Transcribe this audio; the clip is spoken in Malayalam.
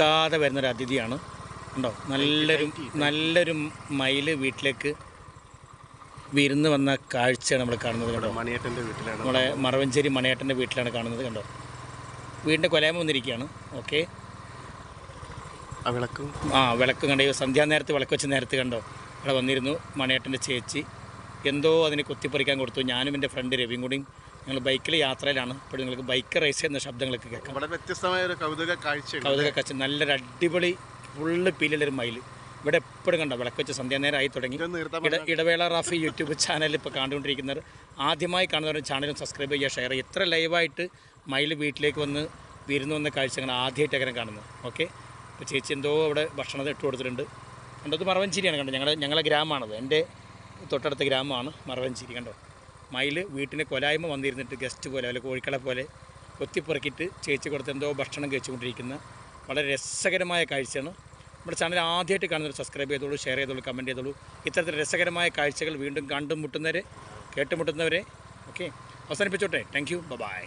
നിൽക്കാതെ വരുന്നൊരു അതിഥിയാണ്. ഉണ്ടോ നല്ലൊരു നല്ലൊരു മയിൽ വീട്ടിലേക്ക് വിരുന്ന് വന്ന കാഴ്ചയാണ് നമ്മൾ കാണുന്നത് കണ്ടോ? മണിയേട്ടന്റെ വീട്ടിലാണ്. നമ്മുടെ മറവഞ്ചേരി മണിയേട്ടന്റെ വീട്ടിലാണ് കാണുന്നത് കണ്ടോ? വീടിന്റെ കൊലയമ വന്നിരിക്കുകയാണ്. ഓക്കെ. ആ വിളക്കും ആ വിളക്ക് കണ്ടോ. സന്ധ്യാ സന്ധ്യാനേരത്ത് വിളക്ക് വെച്ച നേരത്ത് കണ്ടോ? അവിടെ വന്നിരുന്നു മണിയേട്ടന്റെ ചേച്ചി. എന്തോ അതിനെ കൊത്തിപ്പറിക്കാൻ കൊടുത്തു. ഞാനും എന്റെ ഫ്രണ്ട് രവിയും കൂടിയും ഞങ്ങൾ ബൈക്കിൽ യാത്രയിലാണ് ഇപ്പോൾ നിങ്ങൾക്ക് ബൈക്ക് റേസ് ചെയ്യുന്ന ശബ്ദങ്ങളൊക്കെ കേൾക്കാം. വളരെ വ്യത്യസ്തമായ ഒരു കൗതുക കാഴ്ച കൗതുക കാഴ്ച നല്ലൊരു അടിപൊളി ഫുള്ള് പീലുള്ളൊരു മയിൽ ഇവിടെ എപ്പോഴും കണ്ട വിളക്ക് വെച്ച് സന്ധ്യാനേരം ആയി തുടങ്ങി ഇടവേള റാഫി യൂട്യൂബ് ചാനൽ ഇപ്പോൾ കണ്ടുകൊണ്ടിരിക്കുന്നവർ ആദ്യമായി കാണുന്നവർ ചാനലും സബ്സ്ക്രൈബ് ചെയ്യുക ഷെയർ ചെയ്യുക. ഇത്ര ലൈവായിട്ട് മയിൽ വീട്ടിലേക്ക് വന്ന് വിരുന്നു വന്ന കാഴ്ചകൾ ആദ്യമായിട്ട് അങ്ങനെ കാണുന്നത്. ഓക്കെ ഇപ്പോൾ ചേച്ചി എന്തോ അവിടെ ഭക്ഷണം ഇട്ട് കൊടുത്തിട്ടുണ്ട്. കണ്ടത് മറവഞ്ചേരിയാണ് കണ്ടോ? ഞങ്ങളുടെ ഞങ്ങളുടെ ഗ്രാമമാണത്. എന്റെ തൊട്ടടുത്ത ഗ്രാമമാണ് മറവഞ്ചേരി കണ്ടോ? മയിൽ വീട്ടിന് കൊലായ്മ വന്നിരുന്നിട്ട് ഗസ്റ്റ് പോലെ അല്ലെ കോഴിക്കളെ പോലെ കൊത്തിപ്പറക്കിയിട്ട് ചേച്ചി കൊടുത്ത് എന്തോ ഭക്ഷണം കഴിച്ചുകൊണ്ടിരിക്കുന്ന വളരെ രസകരമായ കാഴ്ചയാണ്. നമ്മുടെ ചാനൽ ആദ്യമായിട്ട് കാണുന്നവർ സബ്സ്ക്രൈബ് ചെയ്തോളൂ ഷെയർ ചെയ്തോളൂ കമന്റ് ചെയ്തോളൂ. ഇത്തരത്തിൽ രസകരമായ കാഴ്ചകൾ വീണ്ടും കണ്ടുമുട്ടുന്നവരെ കേട്ടുമുട്ടുന്നവരെ ഓക്കെ അവസാനിപ്പിച്ചോട്ടെ. Thank you bye